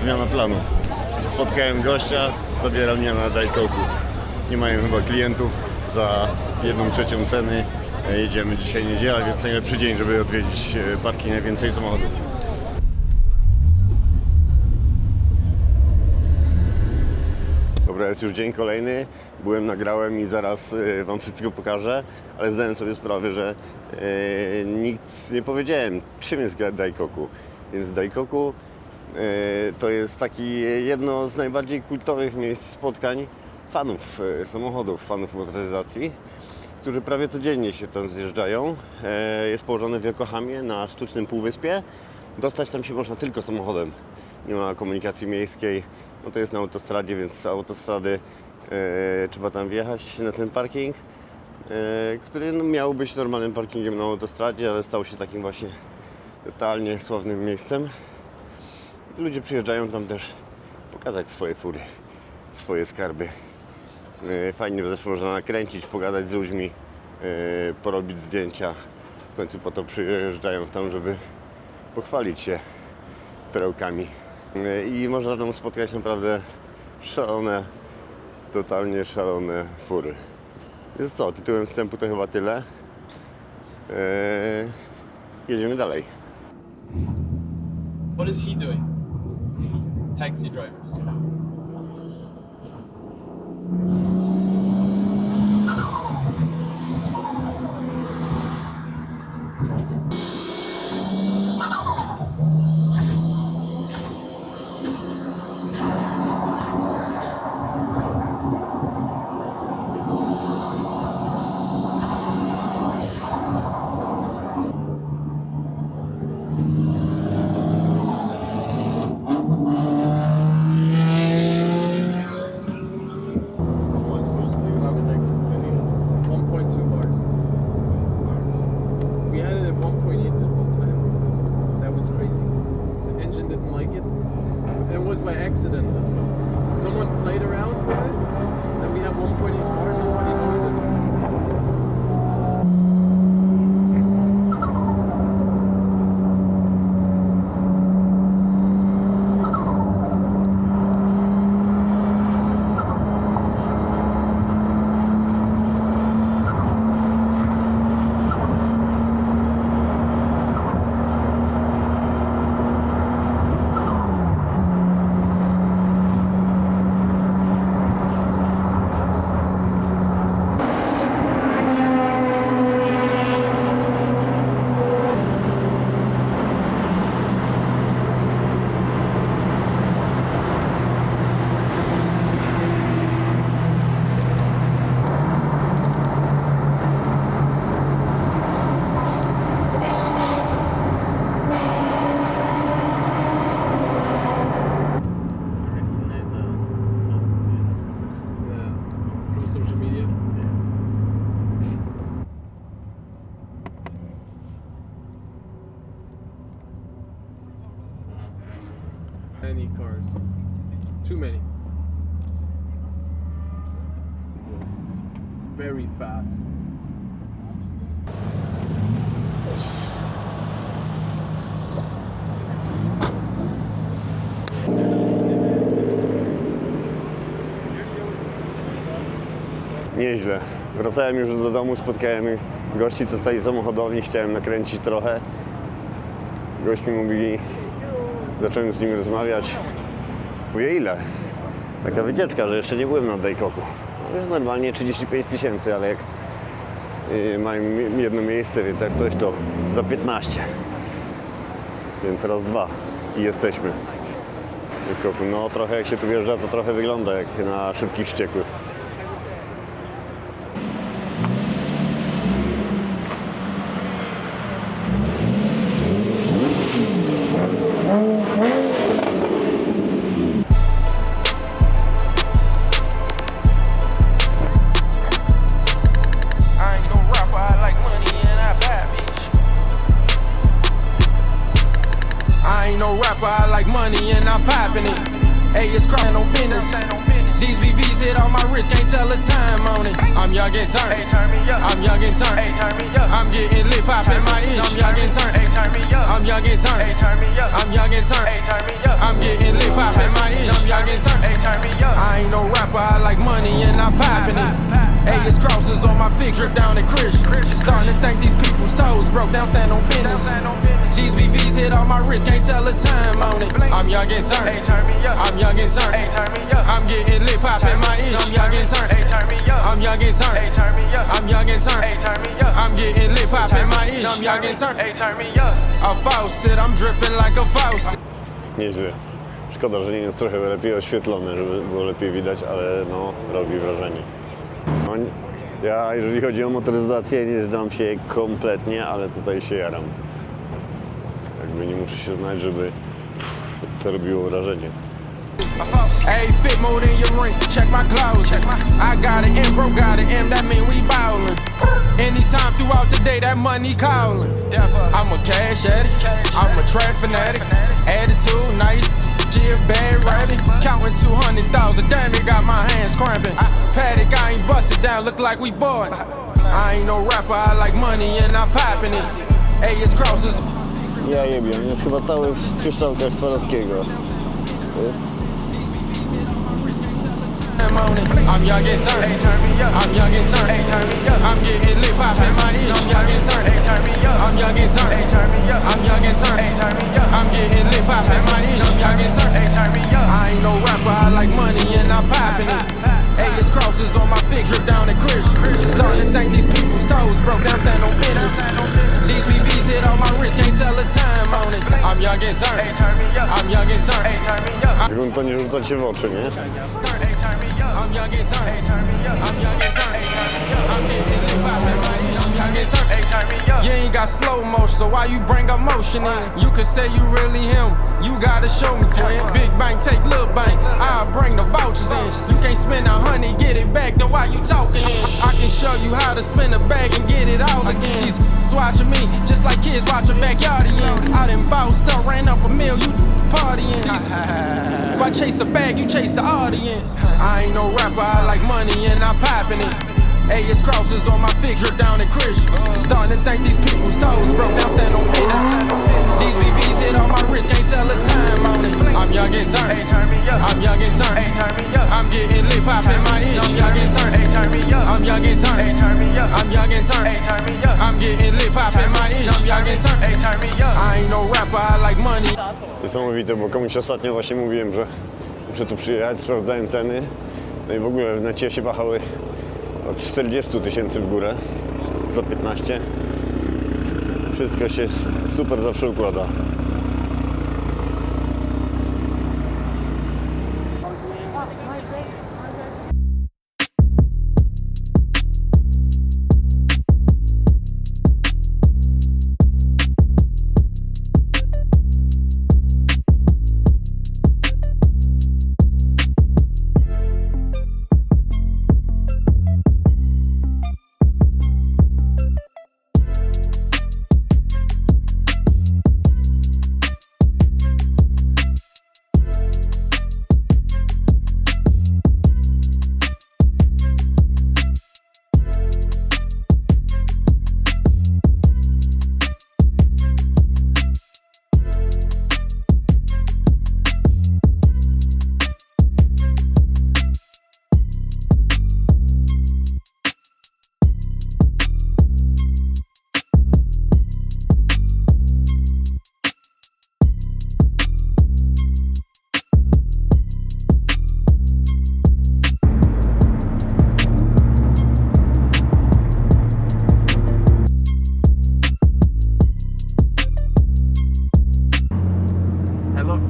zmiana planów. Spotkałem gościa, zabiera mnie na Dajkoku. Nie mają chyba klientów za jedną trzecią ceny. E, Jedziemy dzisiaj niedziela, więc najlepszy dzień, żeby odwiedzić e, parking najwięcej samochodów. Dobra, jest już dzień kolejny. Byłem, nagrałem i zaraz y, Wam wszystko pokażę, ale zdałem sobie sprawę, że nic nie powiedziałem, czym jest Daikoku. Więc Daikoku to jest taki jedno z najbardziej kultowych miejsc spotkań fanów y, samochodów, fanów motoryzacji, którzy prawie codziennie się tam zjeżdżają. E, jest położony w Yokohamie na sztucznym półwyspie. Dostać tam się można tylko samochodem. Nie ma komunikacji miejskiej. No to jest na autostradzie, więc z autostrady e, trzeba tam wjechać na ten parking, e, który no, miał być normalnym parkingiem na autostradzie, ale stał się takim właśnie totalnie sławnym miejscem. Ludzie przyjeżdżają tam też pokazać swoje fury, swoje skarby. E, Fajnie, też można nakręcić, pogadać z ludźmi, e, porobić zdjęcia. W końcu po to przyjeżdżają tam, żeby pochwalić się perełkami. E, I można tam spotkać naprawdę szalone, totalnie szalone fury. Więc co, tytułem wstępu to chyba tyle. E, jedziemy dalej. What is he doing? taxi drivers. Crazy. The engine didn't like it. It was by accident as well. Someone played around with it, and we have one point Many cars. Too many. Yes. Very fast. Nieźle. Wracałem już do domu, spotkałem gości, co stali samochodowni, chciałem nakręcić trochę. Gość mi mówi, zacząłem z nim rozmawiać. Mówię, ile? Taka wycieczka, że jeszcze nie byłem na Dajkoku. No, normalnie 35 tysięcy, ale jak yy, mają jedno miejsce, więc jak coś to za 15. Więc raz, dwa i jesteśmy. No trochę jak się tu wjeżdża, to trochę wygląda jak na szybkich wściekłych. Business. These VVs hit on my wrist, can't tell the time on it. I'm young and turn me up. I'm young and turn me up. I'm getting lit, popping my itch. I'm young and turn me up. I'm young and turn me up. I'm young and turn me up. I'm getting lit, popping my itch. I'm young and turn me up. I ain't no rapper, I like money and I'm popping it. Hey, it's crosses on my feet, drip down the Chris. Starting to think these people's toes broke down, stand on business. These VVs hit on my wrist, can't tell the time on it. I'm young and Hey, turn me up. I'm young and Hey, turn me up. I'm getting lit, popping my itch. I'm young and turned. Hey, turn me up. I'm young and Hey, turn me up. I'm young and Hey, turn me up. I'm getting lit, popping my itch. I'm young and turned. Hey, turn me up. A faucet, I'm dripping like a faucet. Nieźle. Szkoda, że nie jest trochę lepiej oświetlone, żeby było lepiej widać, ale no, robi wrażenie. No, ja, jeżeli chodzi o motoryzację, nie znam się kompletnie, ale tutaj się jaram. Jakby nie muszę się znać, żeby to robiło wrażenie. Hey, fit more than your ring. Check my clothes. Check my. I got it, and bro got it, and that mean we ballin'. Anytime throughout the day, that money callin'. I'm a cash addict. I'm a trap fanatic. Attitude nice. A bad rabbit. Counting 200,000. Damn, it got my hands cramping. Paddock, I ain't busted down. Look like we bought. I ain't no rapper. I like money and I'm popping it. Hey, it's crosses. Ja on jest chyba cały w kryształkach Swarowskiego. I'm young and turn. I'm young and turn. I'm getting lit, popping my itch. I'm young and turn. I'm young and turn. I'm young and turn. I'm getting lit, popping my itch. I'm young and turn. I ain't no rapper, I like money and I'm popping it. Hey, it's crosses on my feet, drip down and turn. I'm young and turn to nie rzuca się w oczy, nie? I'm young and turn. I'm young and turn. I'm getting itch. I'm young and turned. Hey, turn me up. You ain't got slow motion, so why you bring up motion in? You can say you really him, you gotta show me twin. Big bank, take little bank, I'll bring the vouchers in. You can't spend a honey, get it back, then why you talking in? I can show you how to spin a bag and get it out again. These watching me, just like kids watching backyardian. I done bounced up, ran up a mill, you partying. These why chase a bag, you chase the audience. I ain't no rapper, I like money and I'm popping it. It's crosses on my drip down the Chris. Starting to think these people's toes broke down, stand on business. These VVs hit on my wrist, can't tell the time on it. I'm young and turned. turn me up. I'm young and turned. I'm getting lit, popping my itch. I'm young and turned. I'm young and turned. turn me up. I'm young and Hey, turned. I'm getting lit, popping my itch. I'm young and turned. I ain't no rapper, I like money. Niesamowite, bo komuś ostatnio właśnie mówiłem, że muszę tu przyjechać, sprawdzałem ceny. No i w ogóle w necie się wahały od 40 tysięcy w górę, za 15. Wszystko się super zawsze układa.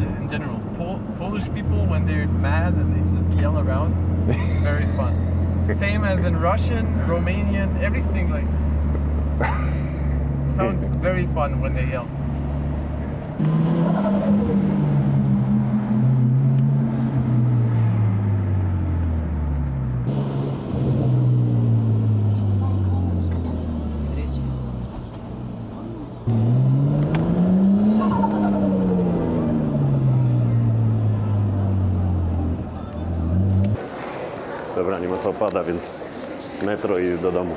In general Pol- Polish people when they're mad and they just yell around. Very fun. Same as in Russian, Romanian, everything like. Sounds very fun when they yell. Co opada, więc metro i do domu.